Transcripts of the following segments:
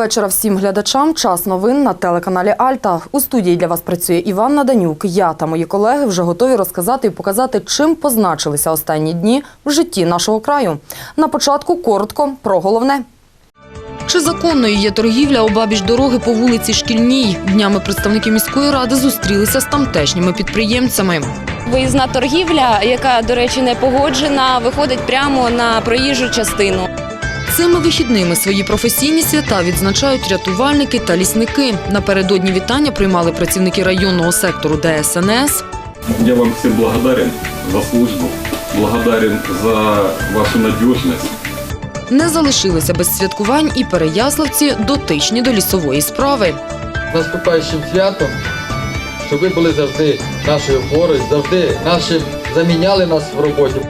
Вечора всім глядачам. Час новин на телеканалі Альта. У студії для вас працює Іван Наданюк. Я та мої колеги вже готові розказати і показати, чим позначилися останні дні в житті нашого краю. На початку коротко про головне. Чи законною є торгівля обабіч дороги по вулиці Шкільній? Днями представники міської ради зустрілися з тамтешніми підприємцями. Виїзна торгівля, яка, до речі, не погоджена, виходить прямо на проїжджу частину. Цими вихідними свої професійні свята відзначають рятувальники та лісники. Напередодні вітання приймали працівники районного сектору ДСНС, Я вам всем благодарен за службу, благодарен за вашу надежность. Не залишилися без святкувань і переяславці, дотичні до лісової справи. наступаючим святом, щоб ви були завжди нашою опорою, завжди нашим заміняли нас в роботі.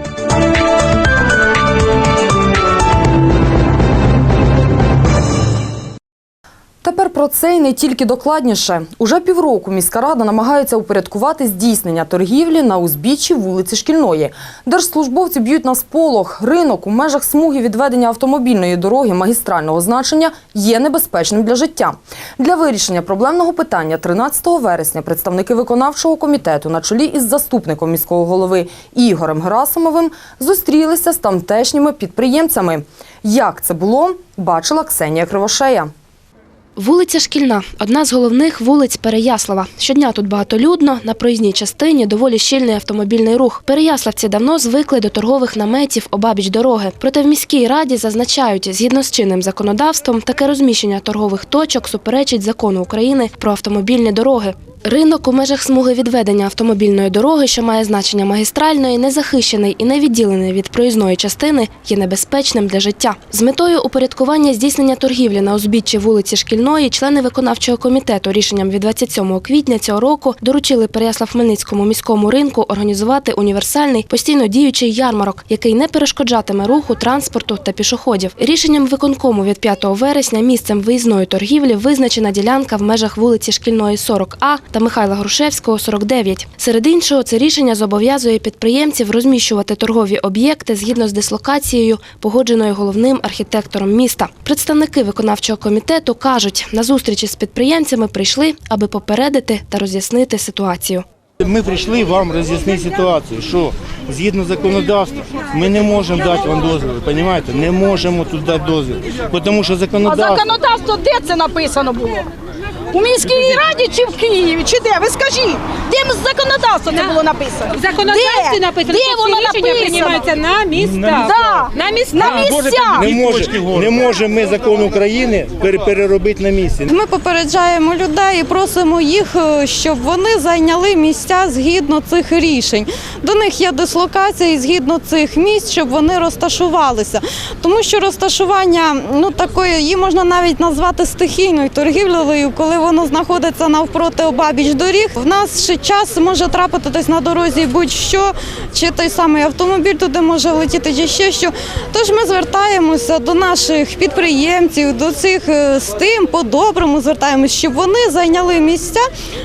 Про це й не тільки докладніше. Уже півроку міська рада намагається упорядкувати здійснення торгівлі на узбіччі вулиці Шкільної. Держслужбовці б'ють на сполох. Ринок у межах смуги відведення автомобільної дороги магістрального значення є небезпечним для життя. Для вирішення проблемного питання 13 вересня представники виконавчого комітету на чолі із заступником міського голови Ігорем Герасимовим зустрілися з тамтешніми підприємцями. Як це було, бачила Ксенія Кривошея. Вулиця Шкільна одна з головних вулиць Переяслава. Щодня тут багатолюдно, на проїзній частині доволі щільний автомобільний рух. Переяславці давно звикли до торгових наметів обабіч дороги. Проте в міській раді зазначають, згідно з чинним законодавством, таке розміщення торгових точок суперечить закону України про автомобільні дороги. Ринок у межах смуги відведення автомобільної дороги, що має значення магістральної, не захищений і не відділений від проїзної частини, є небезпечним для життя. З метою упорядкування здійснення торгівлі на узбіччі вулиці Шкільної члени виконавчого комітету рішенням від 27 квітня цього року доручили Переяслав-Хмельницькому міському ринку організувати універсальний постійно діючий ярмарок, який не перешкоджатиме руху, транспорту та пішоходів. Рішенням виконкому від 5 вересня місцем виїзної торгівлі визначена ділянка в межах вулиці Шкільної 40А та Михайла Грушевського 49. Серед іншого, це рішення зобов'язує підприємців розміщувати торгові об'єкти згідно з дислокацією, погодженою головним архітектором міста. Представники виконавчого комітету кажуть, на зустрічі з підприємцями прийшли, аби попередити та роз'яснити ситуацію. Ми прийшли вам роз'яснити ситуацію, що згідно законодавства ми не можемо дати вам дозвіл, розумієте? Не можемо тут дати дозвіл, тому що А законодавство... законодавство де це написано було? У міській раді чи в Києві? Чи де? Ви скажіть, де законодавство це було написано? В законодавстві Де? написано, Де що воно рішення написано? приймаються на місцях. Да. На На місцях. місцях. Не можемо не може ми закон України пере- переробити на місці. Ми попереджаємо людей і просимо їх, е, щоб вони зайняли місця згідно цих рішень. До них є дислокація і згідно цих місць, щоб вони розташувалися. Тому що розташування ну такої її можна навіть назвати стихійною торгівлею, коли воно знаходиться навпроти обабіч доріг. В нас ще час може трапити десь на дорозі будь-що, чи той самий автомобіль туди може летіти, чи ще що. Тож ми звертаємося до наших підприємців, до цих е, з тим по-доброму звертаємось, щоб вони зайняли місця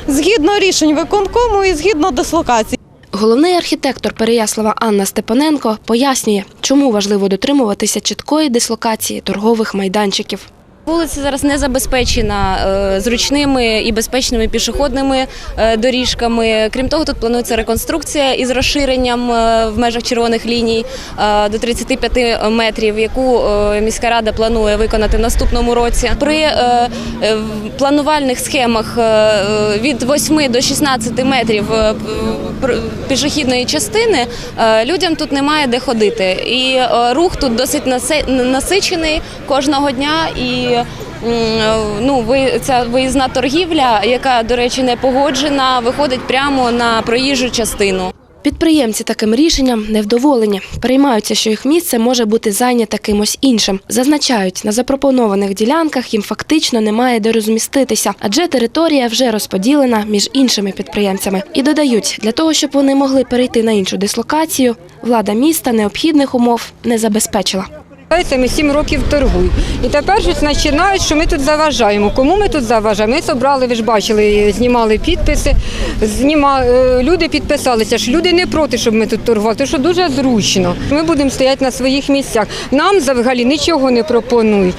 згідно рішень виконкому і згідно дислокації. Головний архітектор Переяслава Анна Степаненко пояснює, чому важливо дотримуватися чіткої дислокації торгових майданчиків. Вулиця зараз не забезпечена е, зручними і безпечними пішохідними е, доріжками. Крім того, тут планується реконструкція із розширенням е, в межах червоних ліній до 35 метрів, яку міська рада планує виконати в наступному році. При планувальних схемах від 8 до 16 метрів пішохідної частини людям тут немає де ходити. І рух тут досить насичений кожного дня. І м, е, ну, ви- ця виїзна торгівля, яка, до речі, не погоджена, виходить прямо на проїжджу частину. Підприємці таким рішенням невдоволені. Переймаються, що їх місце може бути зайняте кимось іншим. Зазначають, на запропонованих ділянках їм фактично немає де розміститися, адже територія вже розподілена між іншими підприємцями. І додають, для того, щоб вони могли перейти на іншу дислокацію, влада міста необхідних умов не забезпечила. Ми сім років торгуємо. І тепер щось починають, що ми тут заважаємо. Кому ми тут заважаємо? Ми зібрали, ви ж бачили, знімали підписи. Зніма... е, Люди підписалися, що люди не проти, щоб ми тут торгували, що дуже зручно. Ми будемо стояти на своїх місцях. Нам взагалі нічого не пропонують.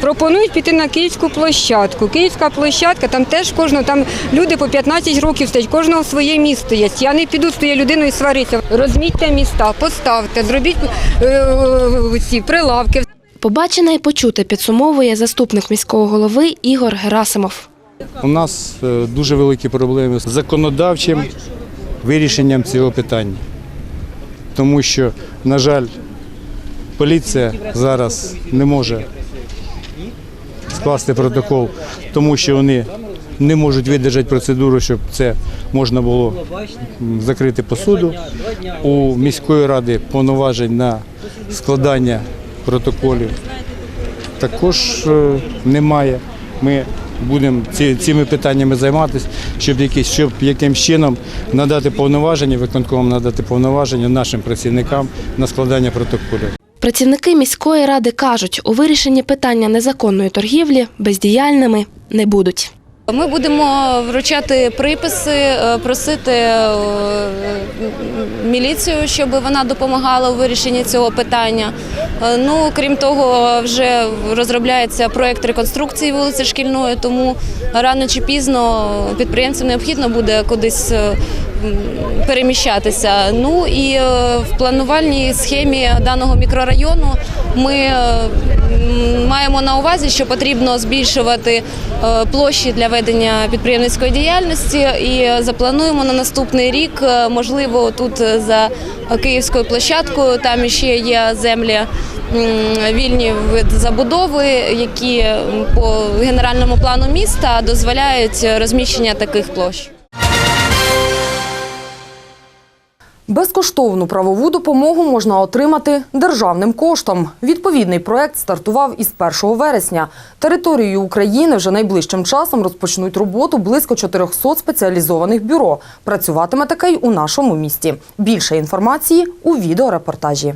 Пропонують піти на київську площадку. Київська площадка, там теж кожного, там люди по 15 років стоять, кожного своє місто є. Я не піду тією людиною сваритися. Розмітьте міста, поставте, зробіть е, е, ці прилавки. Побачене і почуте підсумовує заступник міського голови Ігор Герасимов. У нас е, дуже великі проблеми з законодавчим вирішенням цього питання. Тому що, на жаль, поліція зараз не може скласти протокол, тому що вони не можуть видержати процедуру, щоб це можна було закрити по суду. У міської ради повноважень на складання протоколів також е, немає. Ми будемо ці, цими питаннями займатися, щоб якісь, щоб якимсь чином надати повноваження, виконкомом надати повноваження нашим працівникам на складання протоколів. Працівники міської ради кажуть, у вирішенні питання незаконної торгівлі бездіяльними не будуть. Ми будемо вручати приписи, е, просити е, міліцію, щоб вона допомагала у вирішенні цього питання. Е, Ну, крім того, вже розробляється проєкт реконструкції вулиці Шкільної, тому рано чи пізно підприємцям необхідно буде кудись переміщатися. Ну і в планувальній схемі даного мікрорайону ми маємо на увазі, що потрібно збільшувати е, площі для ведення підприємницької діяльності, і заплануємо на наступний рік, е, можливо, тут е, за київською площадкою там ще є землі. Вільні від забудови, які по генеральному плану міста дозволяють розміщення таких площ. Безкоштовну правову допомогу можна отримати державним коштом. Відповідний проект стартував із 1 вересня. Територією України вже найближчим часом розпочнуть роботу близько 400 спеціалізованих бюро. Працюватиме таке й у нашому місті. Більше інформації у відеорепортажі.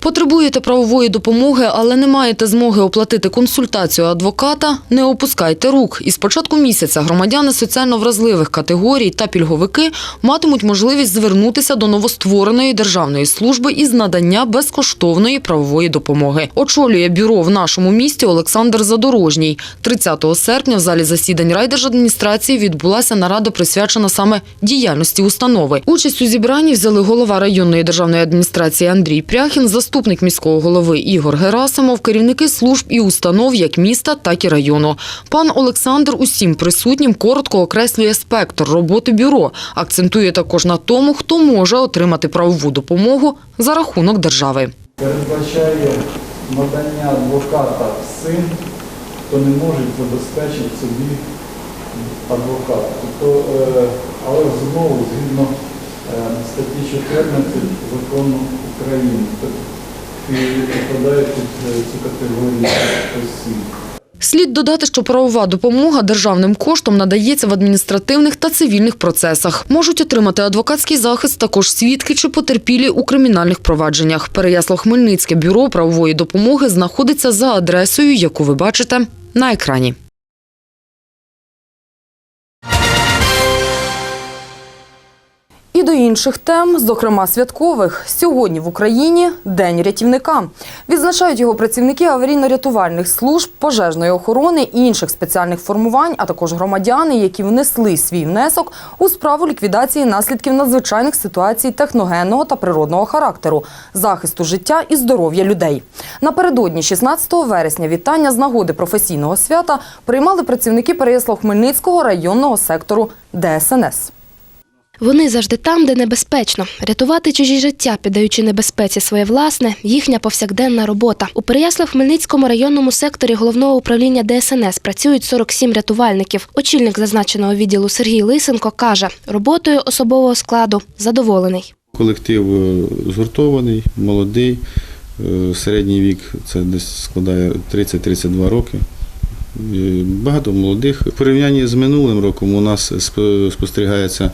Потребуєте правової допомоги, але не маєте змоги оплатити консультацію адвоката? Не опускайте рук. Із початку місяця громадяни соціально вразливих категорій та пільговики матимуть можливість звернутися до новоствореної державної служби із надання безкоштовної правової допомоги. Очолює бюро в нашому місті Олександр Задорожній. 30 серпня в залі засідань райдержадміністрації відбулася нарада, присвячена саме діяльності установи. Участь у зібранні взяли голова районної державної адміністрації Андрій Пряхін, заступник міського голови Ігор Герасимов, керівники служб і установ як міста, так і району. Пан Олександр усім присутнім коротко окреслює спектр роботи бюро. Акцентує також на тому, хто може отримати правову допомогу за рахунок держави. передбачає надання адвоката всім, хто не може забезпечити собі адвоката. Тобто, е, але знову згідно е, статті 14 закону України, тобто і попадає під е, цю категорію осіб. Слід додати, що правова допомога державним коштом надається в адміністративних та цивільних процесах. Можуть отримати адвокатський захист також свідки чи потерпілі у кримінальних провадженнях. Переяслав-Хмельницьке бюро правової допомоги знаходиться за адресою, яку ви бачите на екрані. І до інших тем, зокрема святкових. Сьогодні в Україні День рятівника. Відзначають його працівники аварійно-рятувальних служб, пожежної охорони і інших спеціальних формувань, а також громадяни, які внесли свій внесок у справу ліквідації наслідків надзвичайних ситуацій техногенного та природного характеру, захисту життя і здоров'я людей. Напередодні 16 вересня вітання з нагоди професійного свята приймали працівники Переяслав-Хмельницького районного сектору ДСНС. Вони завжди там, де небезпечно. Рятувати чужі життя, піддаючи небезпеці своє власне, їхня повсякденна робота. У Переяслав-Хмельницькому районному секторі головного управління ДСНС працюють 47 рятувальників. Очільник зазначеного відділу Сергій Лисенко каже, роботою особового складу задоволений. Колектив е, згуртований, молодий, е, середній вік це десь складає 30-32 роки. Е, Багато молодих. В порівнянні з минулим роком у нас сп- спостерігається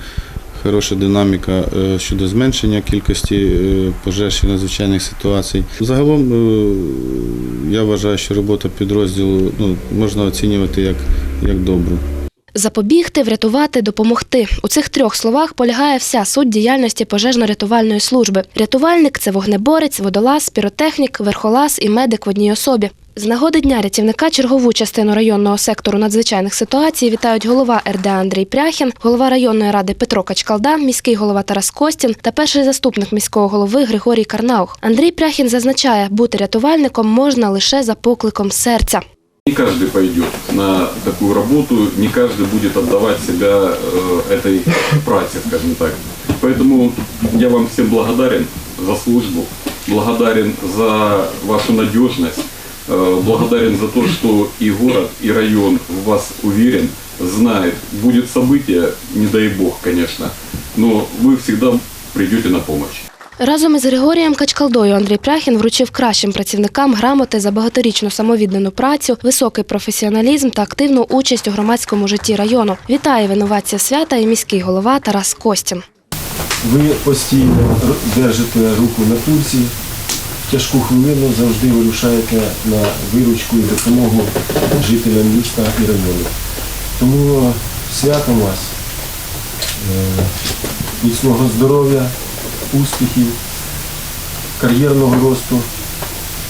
хороша динаміка е, щодо зменшення кількості е, пожеж і надзвичайних ситуацій. Загалом е, я вважаю, що робота підрозділу ну, можна оцінювати як, як добру. Запобігти, врятувати, допомогти. У цих трьох словах полягає вся суть діяльності пожежно-рятувальної служби. Рятувальник це вогнеборець, водолаз, піротехнік, верхолаз і медик в одній особі. З нагоди дня рятівника чергову частину районного сектору надзвичайних ситуацій вітають голова РДА Андрій Пряхін, голова районної ради Петро Качкалда, міський голова Тарас Костін та перший заступник міського голови Григорій Карнаух. Андрій Пряхін зазначає, бути рятувальником можна лише за покликом серця. Не каждый пойдет на такую работу, не каждый будет отдавать себя э, этой праце, скажем так. Поэтому я вам всем благодарен за службу, благодарен за вашу надежность, э, благодарен за то, что и город, и район в вас уверен, знает. Будет событие, не дай бог, конечно, но вы всегда придете на помощь. Разом із Григорієм Качкалдою Андрій Пряхін вручив кращим працівникам грамоти за багаторічну самовіддану працю, високий професіоналізм та активну участь у громадському житті району. Вітає винуватця свята і міський голова Тарас Костін. Ви постійно держите руку на пульсі, тяжку хвилину завжди вирушаєте на виручку і допомогу жителям міста і району. Тому святом вас, е, міцного здоров'я, успіхів, кар'єрного росту,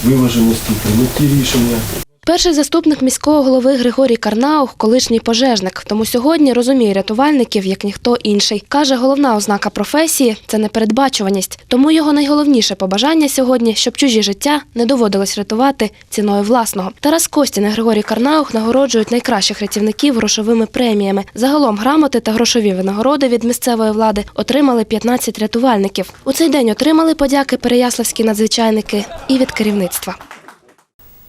виваженості, прийняті рішення. Перший заступник міського голови Григорій Карнаух – колишній пожежник, тому сьогодні розуміє рятувальників як ніхто інший. Каже, головна ознака професії – це непередбачуваність. Тому його найголовніше побажання сьогодні, щоб чужі життя не доводилось рятувати ціною власного. Тарас Костін і Григорій Карнаух нагороджують найкращих рятівників грошовими преміями. Загалом грамоти та грошові винагороди від місцевої влади отримали 15 рятувальників. У цей день отримали подяки переяславські надзвичайники і від керівництва.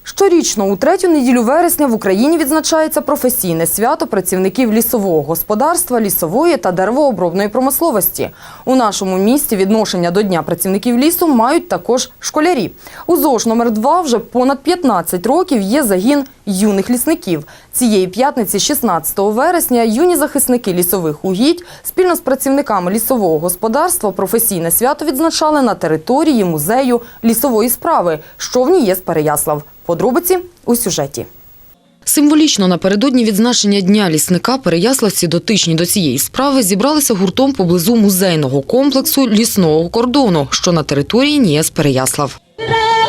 Щорічно у третю неділю вересня в Україні відзначається професійне свято працівників лісового господарства, лісової та деревообробної промисловості. У нашому місті відношення до Дня працівників лісу мають також школярі. У ЗОЖ номер 2 вже понад 15 років є загін юних лісників. Цієї п'ятниці, 16 вересня, юні захисники лісових угідь спільно з працівниками лісового господарства професійне свято відзначали на території музею лісової справи, що в ній є з Переяслав. Подробиці у сюжеті. Символічно напередодні відзначення Дня лісника переяславці, дотичні до цієї справи, зібралися гуртом поблизу музейного комплексу лісного кордону, що на території НІЕС Переяслав.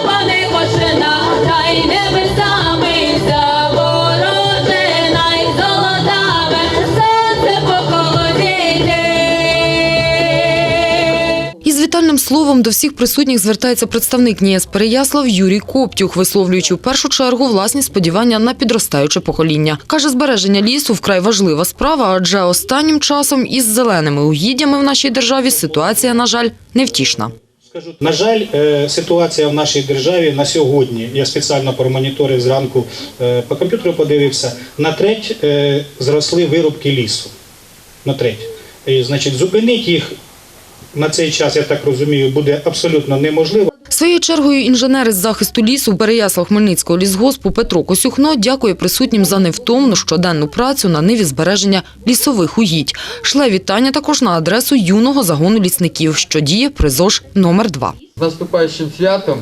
Вони почина, словом до всіх присутніх звертається представник НІЕС Переяслав Юрій Коптюх, висловлюючи в першу чергу власні сподівання на підростаюче покоління. Каже, збереження лісу вкрай важлива справа, адже останнім часом із зеленими угіддями в нашій державі ситуація, на жаль, невтішна. На жаль, е, ситуація в нашій державі на сьогодні, я спеціально промоніторив зранку, е, по комп'ютеру подивився, на треть е, зросли вирубки лісу. На треть. Значить, зупинити їх на цей час, я так розумію, буде абсолютно неможливо. Своєю чергою інженер із захисту лісу Переяслав Хмельницького лісгоспу Петро Косюхно дякує присутнім за невтомну щоденну працю на ниві збереження лісових угідь. Шле вітання також на адресу юного загону лісників, що діє при ЗОЖ номер 2 З наступаючим святом,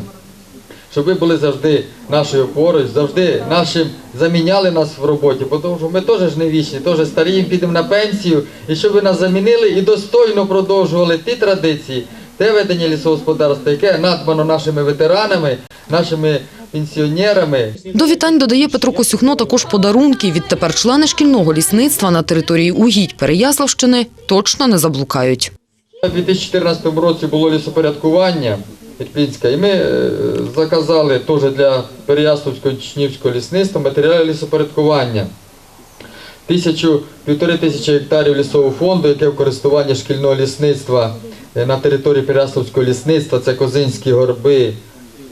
щоб ви були завжди нашою поруч, завжди нашим заміняли нас в роботі, бо тому що ми теж ж не вічні, теж старіємо, підемо на пенсію, і щоб ви нас замінили і достойно продовжували ті традиції, те ведення лісогосподарства, яке надбано нашими ветеранами, нашими пенсіонерами. До вітань додає Петро Косюхно також подарунки. Відтепер члени шкільного лісництва на території угідь Переяславщини точно не заблукають. У 2014 році було лісопорядкування Ірпінська, і ми е, заказали теж для Переяславського Чечнівського лісництва матеріали лісопорядкування. Тисячу, півтори тисячі гектарів лісового фонду, яке в користуванні шкільного лісництва е, на території Переяславського лісництва, це Козинські горби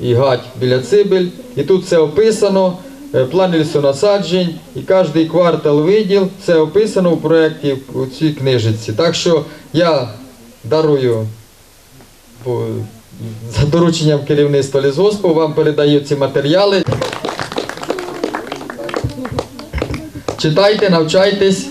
і гать біля Цибель. І тут все описано, е, план лісонасаджень, і кожний квартал виділ, все описано у проєкті у цій книжці. Так що я дарую за дорученням керівництва лісгоспу, вам передаю ці матеріали. Читайте, навчайтесь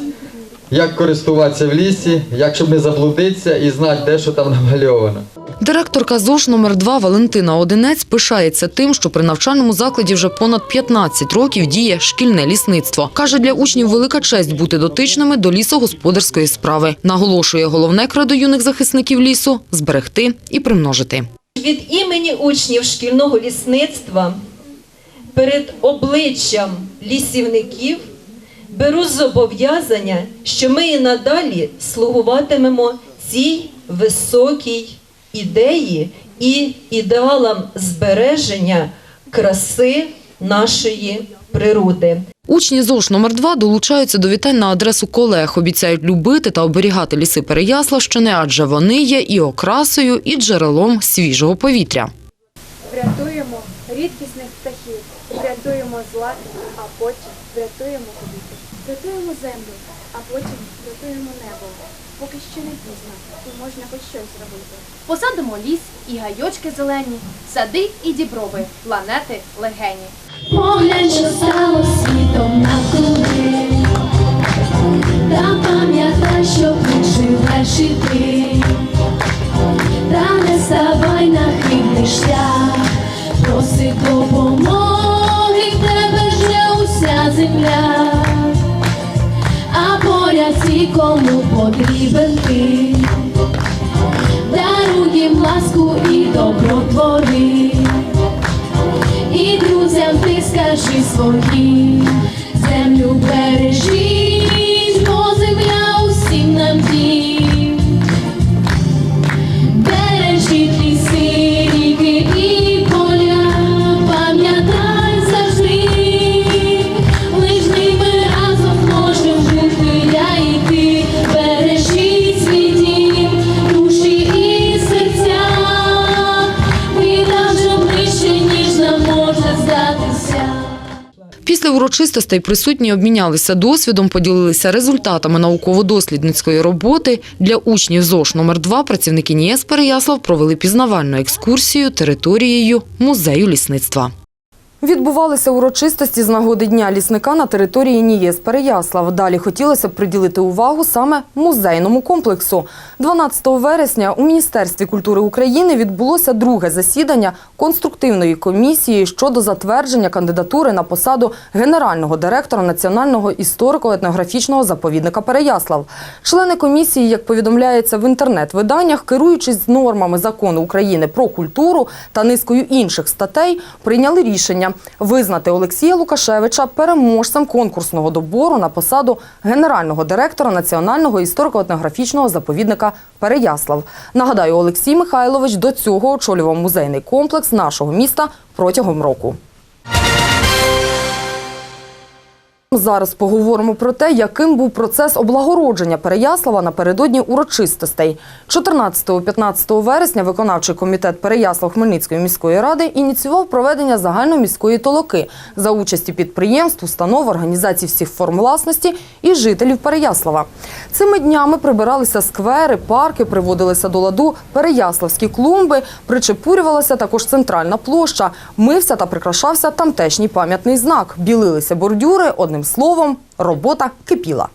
як користуватися в лісі, як щоб не заблудитися і знати, де що там намальовано. Директорка ЗОШ номер 2 Валентина Одинець пишається тим, що при навчальному закладі вже понад 15 років діє шкільне лісництво. Каже, для учнів велика честь бути дотичними до лісогосподарської справи. Наголошує головне кредо юних захисників лісу – зберегти і примножити. Від імені учнів шкільного лісництва перед обличчям лісівників беру зобов'язання, що ми і надалі слугуватимемо цій високій ідеї і ідеалам збереження краси нашої природи. Учні ЗОШ номер 2 долучаються до вітань на адресу колег. Обіцяють любити та оберігати ліси Переяславщини, адже вони є і окрасою, і джерелом свіжого повітря. Врятуємо рідкісних птахів, врятуємо злак, а потім врятуємо повітря. Врятуємо землю, а потім врятуємо небо. Поки ще не пізно, і можна хоч щось зробити. Посадимо ліс і гайочки зелені, сади і діброви, планети легені. Поглянь, що стало світом навкруги, та пам'ятай, що тут живеш ти, та не ставай на хибний шлях, проси допомоги, в тебе вже уся земля, а поряд ті, кому потрібен ти, даруй їм ласку і добро твори. Скажи свої. Землю бережіть, урочистостей присутні обмінялися досвідом, поділилися результатами науково-дослідницької роботи. Для учнів ЗОШ номер 2 працівники НІЕС Переяслав провели пізнавальну екскурсію територією музею лісництва. Відбувалися урочистості з нагоди Дня лісника на території НІЄС Переяслав. Далі хотілося б приділити увагу саме музейному комплексу. 12 вересня у Міністерстві культури України відбулося друге засідання конструктивної комісії щодо затвердження кандидатури на посаду генерального директора Національного історико-етнографічного заповідника Переяслав. Члени комісії, як повідомляється в інтернет-виданнях, керуючись нормами закону України про культуру та низкою інших статей, прийняли рішення визнати Олексія Лукашевича переможцем конкурсного добору на посаду генерального директора Національного історико-етнографічного заповідника Переяслав. Нагадаю, Олексій Михайлович до цього очолював музейний комплекс нашого міста протягом року. Зараз поговоримо про те, яким був процес облагородження Переяслава напередодні урочистостей. 14-15 вересня виконавчий комітет Переяслав Хмельницької міської ради ініціював проведення загальноміської толоки за участі підприємств, установ, організацій всіх форм власності і жителів Переяслава. Цими днями прибиралися сквери, парки, приводилися до ладу переяславські клумби, причепурювалася також центральна площа, мився та прикрашався тамтешній пам'ятний знак, білилися бордюри, одним словом, робота кипіла.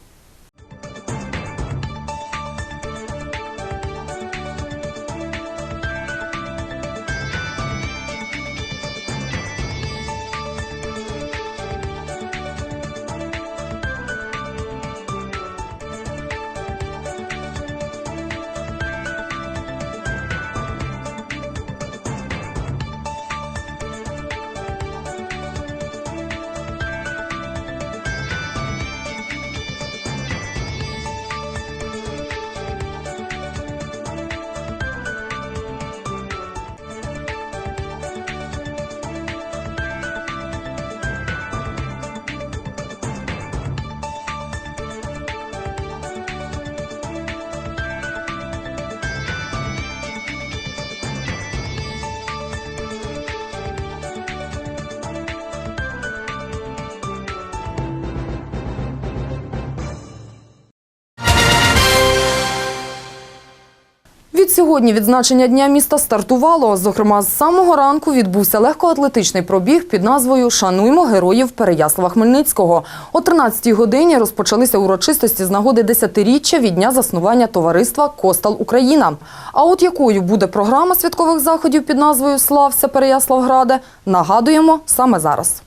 Відсьогодні відзначення Дня міста стартувало. Зокрема, з самого ранку відбувся легкоатлетичний пробіг під назвою Шануймо героїв Переяслава Хмельницького. О 13-й годині розпочалися урочистості з нагоди 10-річчя від дня заснування товариства Костал Україна. А от якою буде програма святкових заходів під назвою Слався Переяславграде, нагадуємо саме зараз.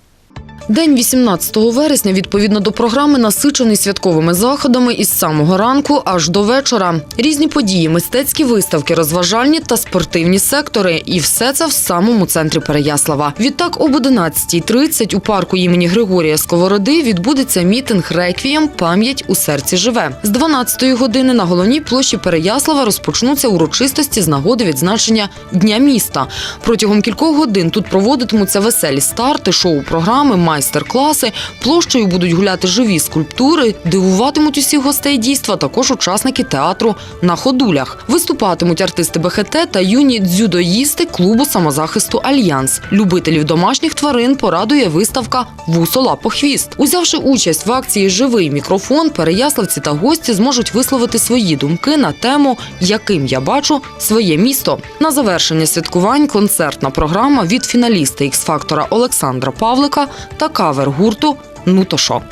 День 18 вересня, відповідно до програми, насичений святковими заходами із самого ранку аж до вечора. Різні події, мистецькі виставки, розважальні та спортивні сектори. І все це в самому центрі Переяслава. Відтак об 11.30 у парку імені Григорія Сковороди відбудеться мітинг «Реквієм. Пам'ять у серці живе». З 12-ї години на головній площі Переяслава розпочнуться урочистості з нагоди відзначення Дня міста. Протягом кількох годин тут проводитимуться веселі старти, шоу-програми, майстер-класи. Площею будуть гуляти живі скульптури, дивуватимуть усіх гостей дійства, також учасники театру на ходулях. Виступатимуть артисти БХТ та юні дзюдоїсти клубу самозахисту Альянс. Любителів домашніх тварин порадує виставка Вусо лапо хвіст. Узявши участь в акції Живий мікрофон, переяславці та гості зможуть висловити свої думки на тему Яким я бачу своє місто. На завершення святкувань концертна програма від фіналіста Ікс-фактора Олександра Павлика та кавер гурту Ну то шо.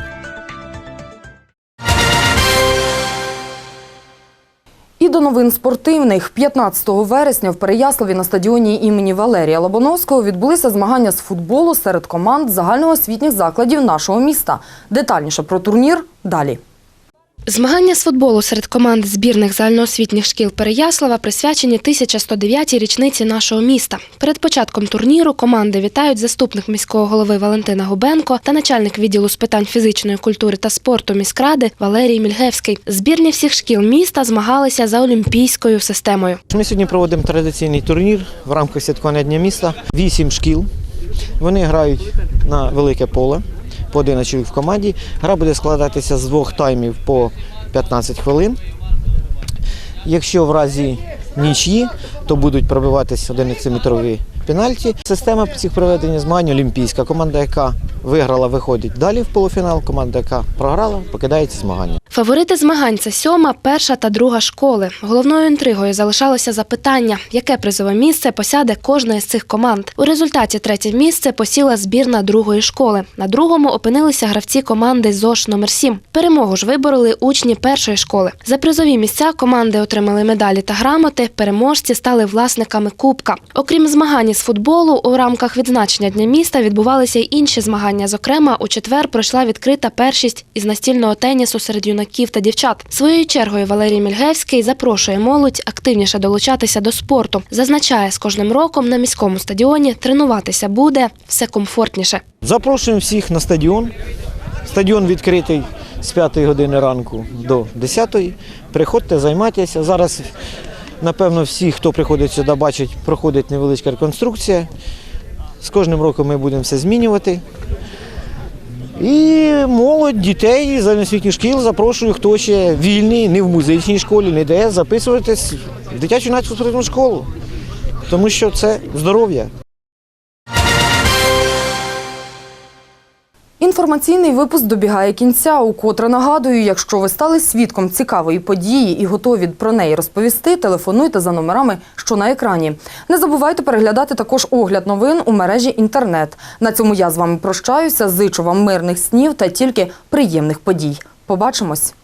І до новин спортивних. 15 вересня в Переяславі на стадіоні імені Валерія Лобановського відбулися змагання з футболу серед команд загальноосвітніх закладів нашого міста. Детальніше про турнір далі. Змагання з футболу серед команд збірних загальноосвітніх шкіл Переяслава присвячені 1109-й річниці нашого міста. Перед початком турніру команди вітають заступник міського голови Валентина Губенко та начальник відділу з питань фізичної культури та спорту міськради Валерій Мільгевський. Збірні всіх шкіл міста змагалися за олімпійською системою. Ми сьогодні проводимо традиційний турнір в рамках святкування Дня міста. Вісім шкіл. Вони грають на велике поле по 11 чоловік в команді. Гра буде складатися з двох таймів по 15 хвилин. Якщо в разі нічї, то будуть пробиватися 11-метрові пенальті. Система цих проведення змагань олімпійська. Команда, яка виграла, виходить далі в полуфінал. Команда, яка програла, покидається змагання. Фаворити змагань це сьома, перша та друга школи. Головною інтригою залишалося запитання, яке призове місце посяде кожна із цих команд. У результаті третє місце посіла збірна другої школи. На другому опинилися гравці команди ЗОШ номер 7 Перемогу ж вибороли учні першої школи. За призові місця команди отримали медалі та грамоти. Переможці стали власниками кубка. Окрім змагань з футболу, у рамках відзначення дня міста відбувалися й інші змагання. Зокрема, у четвер пройшла відкрита першість із настільного тенісу серед юнаків та дівчат. Своєю чергою Валерій Мільгевський запрошує молодь активніше долучатися до спорту. Зазначає, з кожним роком на міському стадіоні тренуватися буде все комфортніше. Запрошуємо всіх на стадіон. Стадіон відкритий з 5 години ранку до 10. Приходьте, займайтеся. Зараз, напевно, всі, хто приходить сюди, бачать, проходить невеличка реконструкція. З кожним роком ми будемо все змінювати. І молодь, дітей з освітніх шкіл запрошую, хто ще вільний, не в музичній школі, не де, записуватись в дитячу юнацьку спортивну школу. Тому що це здоров'я. Інформаційний випуск добігає кінця. Укотре нагадую, якщо ви стали свідком цікавої події і готові про неї розповісти, телефонуйте за номерами, що на екрані. Не забувайте переглядати також огляд новин у мережі інтернет. На цьому я з вами прощаюся. Зичу вам мирних снів та тільки приємних подій. Побачимось.